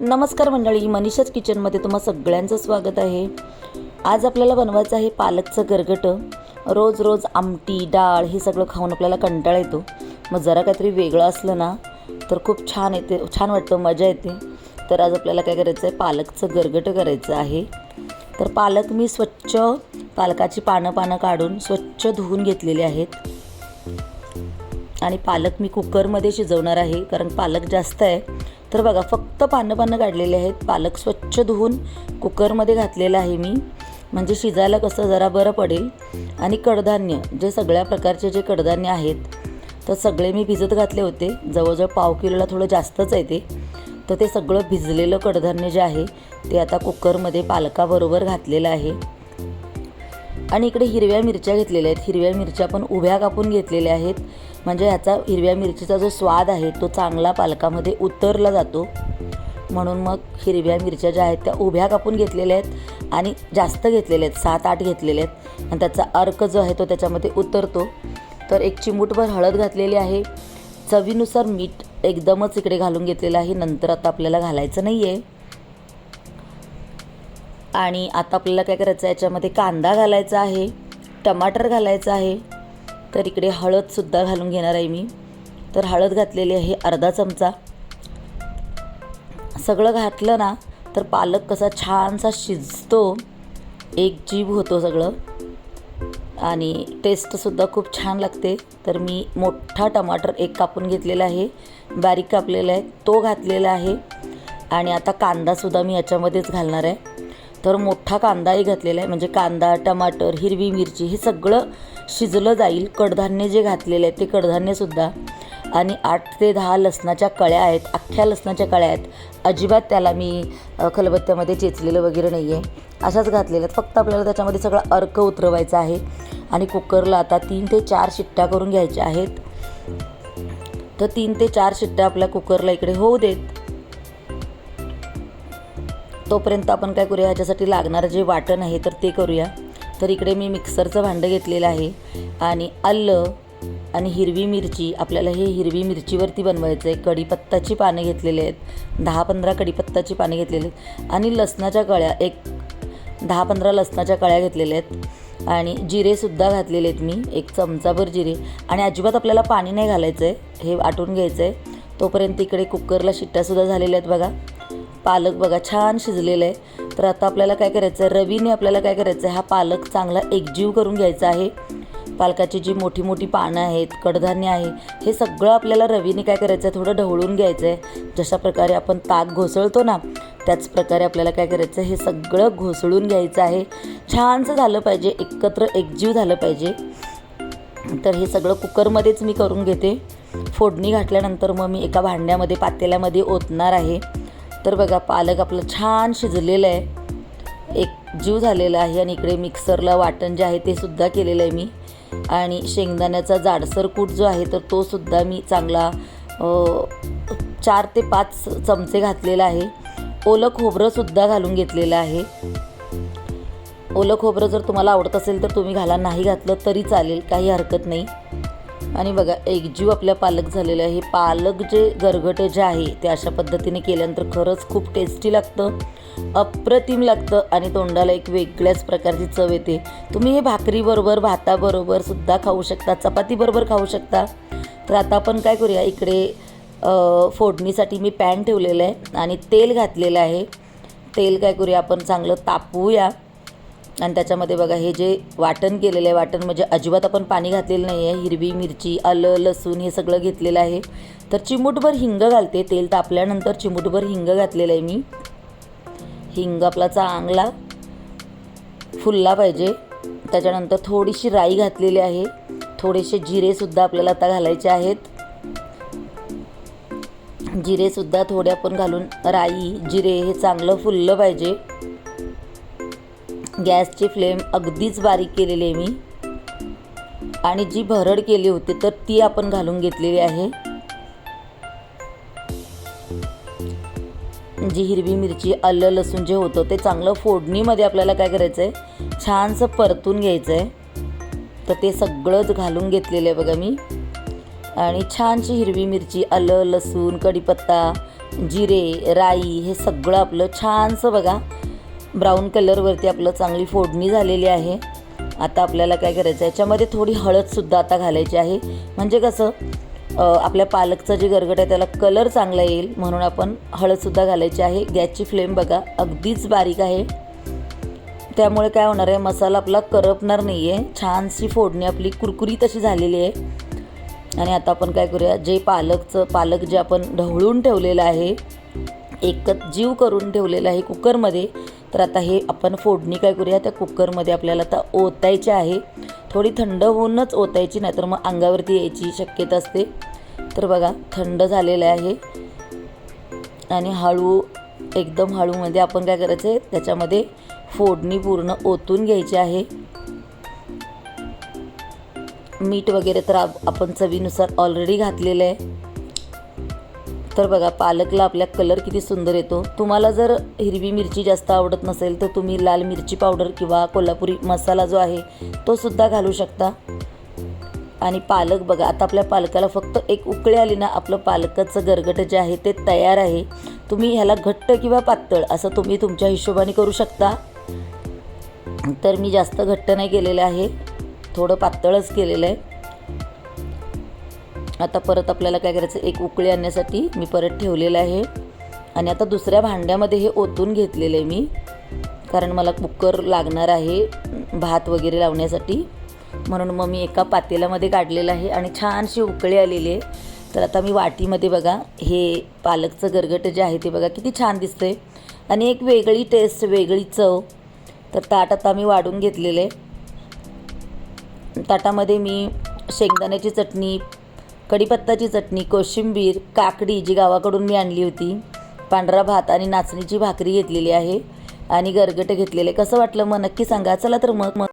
नमस्कार मंडळी मनीषाच किचनमध्ये तुम्हा सगळ्यांचं स्वागत आहे. आज आपल्याला बनवायचं आहे पालकचं गरगटं. रोज रोज आमटी डाळ हे सगळं खाऊन आपल्याला कंटाळा येतो. मग जरा काहीतरी वेगळं असलं ना तर खूप छान येते छान वाटतं मजा येते. तर आज आपल्याला काय करायचं आहे पालकचं गरगटं करायचं आहे. तर पालक मी स्वच्छ पालकाची पानं पानं काढून स्वच्छ धुवून घेतलेली आहेत. आणि पालक मी कुकरमध्ये शिजवणार आहे कारण पालक जास्त आहे. तर बघा फक्त पानं पानं काढलेले आहेत. पालक स्वच्छ धुवून कुकरमध्ये घातलेलं आहे मी. म्हणजे शिजायला कसं जरा बरं पडेल. आणि कडधान्य जे सगळ्या प्रकारचे जे कडधान्य आहेत तर सगळे मी भिजत घातले होते. जवळजवळ पाव किलोला थोडं जास्तच आहे ते. तर ते सगळं भिजलेलं कडधान्य जे आहे ते आता कुकरमध्ये पालकाबरोबर घातलेलं आहे. आणि इकडे हिरव्या मिरच्या घेतलेल्या आहेत. हिरव्या मिरच्या पण उभ्या कापून घेतलेल्या आहेत. म्हणजे ह्याचा हिरव्या मिरचीचा जो स्वाद आहे तो चांगला पालकामध्ये उतरला जातो. म्हणून मग हिरव्या मिरच्या ज्या आहेत त्या उभ्या कापून घेतलेल्या आहेत आणि जास्त घेतलेल्या आहेत. सात आठ घेतलेल्या आहेत. आणि त्याचा अर्क जो आहे तो त्याच्यामध्ये उतरतो. तर एक चिमूटभर हळद घातलेली आहे. चवीनुसार मीठ एकदमच इकडे घालून घेतलेलं आहे. नंतर आता आपल्याला घालायचं नाही आहे आणि आता आपल्याला काय करायचं आहे? याच्यामध्ये कांदा घालायचा आहे टमाटर घालायचं आहे. तर इकडे हळदसुद्धा घालून घेणार आहे मी. तर हळद घातलेली आहे अर्धा चमचा. सगळं घातलं ना तर पालक कसा छानसा शिजतो. एक जीभ होतो सगळं. आणि टेस्टसुद्धा खूप छान लागते. तर मी मोठा टमाटर एक कापून घेतलेला आहे. बारीक कापलेला आहे तो घातलेला आहे. आणि आता कांदासुद्धा मी याच्यामध्येच घालणार आहे. तर मोठा कांदाही घातलेला आहे. म्हणजे कांदा टमाटर हिरवी मिरची हे सगळं शिजलं जाईल. कडधान्य जे घातलेले आहेत ते कडधान्यसुद्धा आणि आठ ते दहा लसणाच्या कळ्या आहेत. अख्ख्या लसणाच्या कळ्या आहेत. अजिबात त्याला मी खलबत्त्यामध्ये चेचलेलं वगैरे नाही आहे अशाच घातलेल्या आहेत. फक्त आपल्याला त्याच्यामध्ये सगळा अर्क उतरवायचा आहे. आणि कुकरला आता तीन ते चार शिट्ट्या करून घ्यायच्या आहेत. तर तीन ते चार शिट्ट्या आपल्या कुकरला इकडे होऊ देत. तोपर्यंत आपण काय करूया ह्याच्यासाठी लागणारं जे वाटण आहे तर ते करूया. तर इकडे मी मिक्सरचं भांडं घेतलेलं आहे आणि आलं आणि हिरवी मिरची आपल्याला हे हिरवी मिरचीवरती बनवायचं आहे कढीपत्ताची पानं घेतलेली आहेत दहा पंधरा कढीपत्ताची पानं घेतलेली आहेत आणि लसणाच्या कळ्या एक दहा पंधरा लसणाच्या कळ्या घेतलेल्या आहेत. आणि जिरेसुद्धा घातलेले आहेत मी एक चमचाभर जिरे. आणि अजिबात आपल्याला पाणी नाही घालायचं आहे हे वाटून घ्यायचं आहे तोपर्यंत इकडे कुकरला शिट्ट्यासुद्धा झालेल्या आहेत बघा. पालक बघा छान शिजलेलं आहे. तर आता आपल्याला काय करायचं आहे? रवीने आपल्याला काय करायचं आहे? हा पालक चांगला एकजीव करून घ्यायचा आहे. पालकाची जी मोठी मोठी पानं आहेत कडधान्य आहे हे सगळं आपल्याला रवीने काय करायचं आहे? थोडं ढवळून घ्यायचं आहे. जशा प्रकारे आपण ताक घोसळतो ना त्याच प्रकारे आपल्याला काय करायचं आहे? हे सगळं घोसळून घ्यायचं आहे. छानसं झालं पाहिजे. एकत्र एकजीव झालं पाहिजे. तर हे सगळं कुकरमध्येच मी करून घेते. फोडणी घातल्यानंतर मग मी एका भांड्यामध्ये पातेल्यामध्ये ओतणार आहे. तर बघा पालक आपलं छान शिजलेलं आहे. एक जीव झालेला आहे आणि इकडे मिक्सरला वाटण जे आहे ते सुद्धा केलेलं आहे मी. आणि शेंगदाण्याचा जाडसर कूट जो आहे तर तो सुद्धा मी चांगला चार ते पाच चमचे घातलेला आहे. ओलं खोबरंसुद्धा घालून घेतलेलं आहे. ओलं खोबरं जर तुम्हाला आवडत असेल तर तुम्ही घाला. नाही घातलं तरी चालेल काही हरकत नाही. आणि बघा एकजीव आपल्या पालक झालेलं आहे. हे पालक जे गरगटं जे आहे ते अशा पद्धतीने केल्यानंतर खरंच खूप टेस्टी लागतं अप्रतिम लागतं आणि तोंडाला एक वेगळ्याच प्रकारची चव येते. तुम्ही हे भाकरीबरोबर भाताबरोबर सुद्धा खाऊ शकता चपातीबरोबर खाऊ शकता. तर आता आपण काय करूया इकडे फोडणीसाठी मी पॅन ठेवलेलं आहे आणि तेल घातलेलं आहे. तेल काय करूया आपण चांगलं तापवूया. आणि त्याच्यामध्ये बघा हे जे वाटण केलेलं आहे वाटण म्हणजे अजिबात आपण पाणी घातलेलं नाही आहे. हिरवी मिरची आलं लसूण हे सगळं घेतलेलं आहे. तर चिमूटभर हिंग घालते तेल तापल्यानंतर चिमूटभर हिंग घातलेलं आहे मी. हिंग आपला चांगला फुलला पाहिजे. त्याच्यानंतर थोडीशी राई घातलेली आहे. थोडेसे जिरेसुद्धा आपल्याला आता घालायचे आहेत. जिरेसुद्धा थोडे आपण घालून राई जिरे हे चांगलं फुललं पाहिजे. गॅसची फ्लेम अगदीच बारीक केलेली आहे मी. आणि जी भरड केली होती तर ती आपण घालून घेतलेली आहे. जी हिरवी मिरची आलं लसूण जे होतं ते चांगलं फोडणीमध्ये आपल्याला काय करायचं आहे छानसं परतून घ्यायचं आहे तर ते सगळंच घालून घेतलेलं आहे बघा मी. आणि छानशी हिरवी मिरची आलं लसूण कढीपत्ता जिरे राई हे सगळं आपलं छानसं बघा. ब्राऊन कलरवरती आपलं चांगली फोडणी झालेली आहे. आता आपल्याला काय करायचं आहे याच्यामध्ये थोडी हळदसुद्धा आता घालायची आहे. म्हणजे कसं आपल्या पालकचं जे गरगट आहे त्याला कलर चांगला येईल म्हणून आपण हळदसुद्धा घालायची आहे. गॅसची फ्लेम बघा अगदीच बारीक आहे. त्यामुळे काय होणार आहे मसाला आपला करपणार नाही आहे छानशी फोडणी आपली कुरकुरीत अशी झालेली आहे. आणि आता आपण काय करूया जे पालकचं पालक जे आपण ढवळून ठेवलेलं आहे एकच जीव करून ठेवलेलं आहे कुकरमध्ये तर आता हे आपण फोडणी काय करूया? त्या कुकरमध्ये आपल्याला आता ओतायची आहे. थोडी थंड होऊनच ओतायची नाहीतर मग अंगावरती यायची शक्यता असते. तर बघा थंड झालेलं आहे. आणि हळू एकदम हळूमध्ये आपण काय करायचं आहे त्याच्यामध्ये फोडणी पूर्ण ओतून घ्यायची आहे. मीठ वगैरे तर आपण चवीनुसार ऑलरेडी घातलेलं आहे. तर बघा पालकला आपल्या कलर किती सुंदर येतो. तुम्हाला जर हिरवी मिरची जास्त आवडत नसेल तर तुम्ही लाल मिरची पावडर किंवा कोल्हापुरी मसाला जो आहे तो सुद्धा घालू शकता. आणि पालक बघा आता आपल्या पालकाला फक्त एक उकळी आली ना आपलं पालकाचं गरगट जे आहे ते तयार आहे. तुम्ही ह्याला घट्ट किंवा पातळ असं तुम्ही तुमच्या हिशोबाने करू शकता. तर मी जास्त घट्ट नाही केलेलं आहे थोडं पातळच केलेलं आहे. आता परत आपल्याला काय करायचं एक उकळी आणण्यासाठी मी परत ठेवलेलं आहे. आणि आता दुसऱ्या भांड्यामध्ये हे ओतून घेतलेलं आहे मी कारण मला कुकर लागणार आहे भात वगैरे लावण्यासाठी. म्हणून मग मी एका पातेल्यामध्ये काढलेलं आहे आणि छानशी उकळी आलेली आहे. तर आता मी वाटीमध्ये बघा हे पालकचं गरगट जे आहे ते बघा किती छान दिसतंय. आणि एक वेगळी टेस्ट वेगळी चव. तर ताट आता मी वाढून घेतलेलं आहे. ताटामध्ये मी शेंगदाण्याची चटणी कढीपत्ताची चटणी कोशिंबीर काकडी जी गावाकडून मी आणली होती. पांढरा भात आणि नाचणीची भाकरी घेतलेली आहे. आणि गरगटं घेतलेले. कसं वाटलं? मग नक्की सांगा. चला तर मग. मग